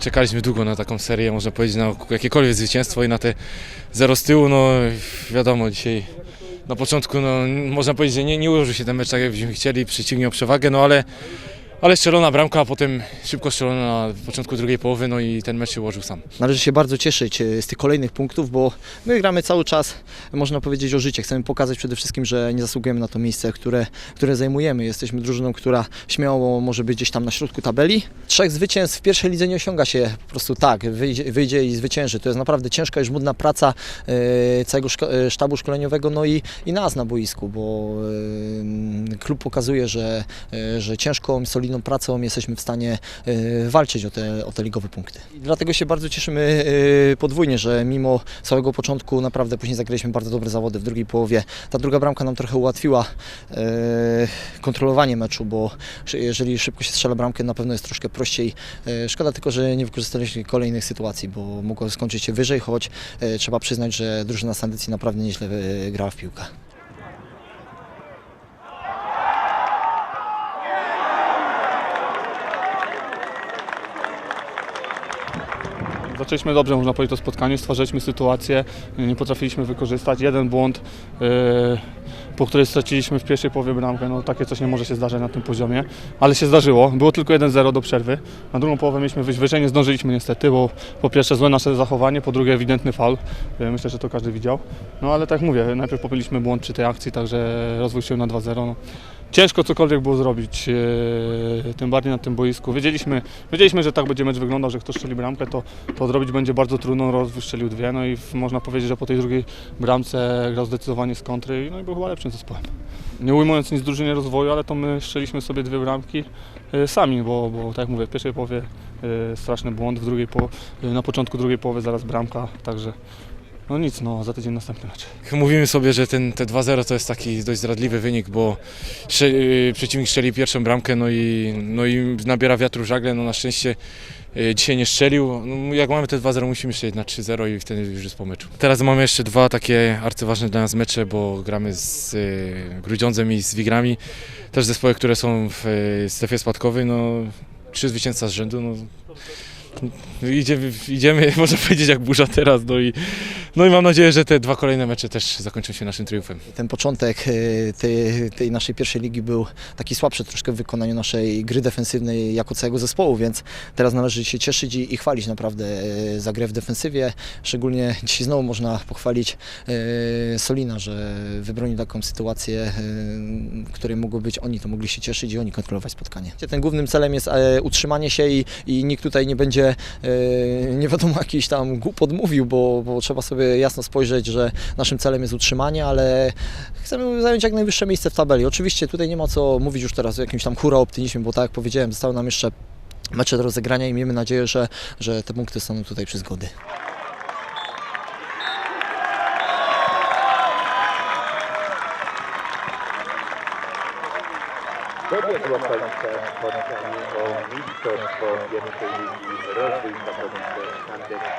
Czekaliśmy długo na taką serię, można powiedzieć, na jakiekolwiek zwycięstwo i na te zero z tyłu, no wiadomo, dzisiaj na początku, no można powiedzieć, że nie, nie ułożył się ten mecz tak, jakbyśmy chcieli, przyciągnął przewagę, no ale, ale strzelona bramka, a potem szybko strzelona na początku drugiej połowy, no i ten mecz się ułożył sam. Należy się bardzo cieszyć e, z tych kolejnych punktów, bo my gramy cały czas, można powiedzieć, o życie. Chcemy pokazać przede wszystkim, że nie zasługujemy na to miejsce, które, które zajmujemy. Jesteśmy drużyną, która śmiało może być gdzieś tam na środku tabeli. Trzech zwycięstw w pierwszej lidze nie osiąga się po prostu tak, wyjdzie, wyjdzie i zwycięży. To jest naprawdę ciężka i żmudna praca e, całego e, sztabu szkoleniowego, no i, i nas na boisku, bo klub pokazuje, że, że ciężką, solidną pracą jesteśmy w stanie e, walczyć o te, o te ligowe punkty. I dlatego się bardzo cieszymy e, podwójnie, że mimo całego początku naprawdę później zagraliśmy bardzo dobre zawody w drugiej połowie. Ta druga bramka nam trochę ułatwiła e, kontrolowanie meczu, bo jeżeli szybko się strzela bramkę, na pewno jest troszkę prościej. Szkoda tylko, że nie wykorzystaliśmy kolejnych sytuacji, bo mogło skończyć się wyżej, choć trzeba przyznać, że drużyna Sandycji naprawdę nieźle grała w piłkę. Zaczęliśmy dobrze, można powiedzieć, to spotkanie, stwarzaliśmy sytuację, nie potrafiliśmy wykorzystać. Jeden błąd, yy, po której straciliśmy w pierwszej połowie bramkę, no takie coś nie może się zdarzać na tym poziomie, ale się zdarzyło. Było tylko 1-0 do przerwy. Na drugą połowę mieliśmy wyżej, nie zdążyliśmy niestety, bo po pierwsze złe nasze zachowanie, po drugie ewidentny faul. Yy, Myślę, że to każdy widział. No ale tak mówię, najpierw popełniliśmy błąd przy tej akcji, także rozwój się na 2-0. No. Ciężko cokolwiek było zrobić, yy, tym bardziej na tym boisku. Wiedzieliśmy, wiedzieliśmy, że tak będzie mecz wyglądał, że kto strzeli bramkę, to, to zrobić będzie bardzo trudno. Rozwój strzelił dwie, no i w, można powiedzieć, że po tej drugiej bramce grał zdecydowanie z kontry no i był chyba lepszym zespołem. Nie ujmując nic drużynie rozwoju, ale to my strzeliśmy sobie dwie bramki yy, sami, bo, bo tak jak mówię, w pierwszej połowie yy, straszny błąd, w drugiej po, yy, na początku drugiej połowy zaraz bramka, także no nic, no za tydzień następny mecz. Mówimy sobie, że ten, te 2-0 to jest taki dość zdradliwy wynik, bo yy, przeciwnik strzeli pierwszą bramkę, no i, no i nabiera wiatru żagle, no na szczęście yy, dzisiaj nie strzelił. No, jak mamy te 2-0 musimy strzelić na 3-0 i wtedy już jest po meczu. Teraz mamy jeszcze dwa takie arcyważne dla nas mecze, bo gramy z yy, Grudziądzem i z Wigrami, też zespoły, które są w yy, strefie spadkowej, no trzy zwycięstwa z rzędu, no Idziemy, idziemy, można powiedzieć, jak burza teraz. No i, no i mam nadzieję, że te dwa kolejne mecze też zakończą się naszym triumfem. Ten początek e, tej, tej naszej pierwszej ligi był taki słabszy troszkę w wykonaniu naszej gry defensywnej jako całego zespołu, więc teraz należy się cieszyć i, i chwalić naprawdę e, za grę w defensywie. Szczególnie dzisiaj znowu można pochwalić e, Solina, że wybronił taką sytuację, w której mogło być oni, to mogli się cieszyć i oni kontrolować spotkanie. Ten głównym celem jest utrzymanie się i, i nikt tutaj nie będzie nie wiadomo jakiś tam głupot mówił, bo, bo trzeba sobie jasno spojrzeć, że naszym celem jest utrzymanie, ale chcemy zająć jak najwyższe miejsce w tabeli. Oczywiście tutaj nie ma co mówić już teraz o jakimś tam hura optymizmie, bo tak jak powiedziałem, zostały nam jeszcze mecze do rozegrania i miejmy nadzieję, że, że te punkty staną tutaj przy zgody. Dobiegła końca spotkanie o mistrzostwo pierwszej ligi rozwój Sandecja Chory.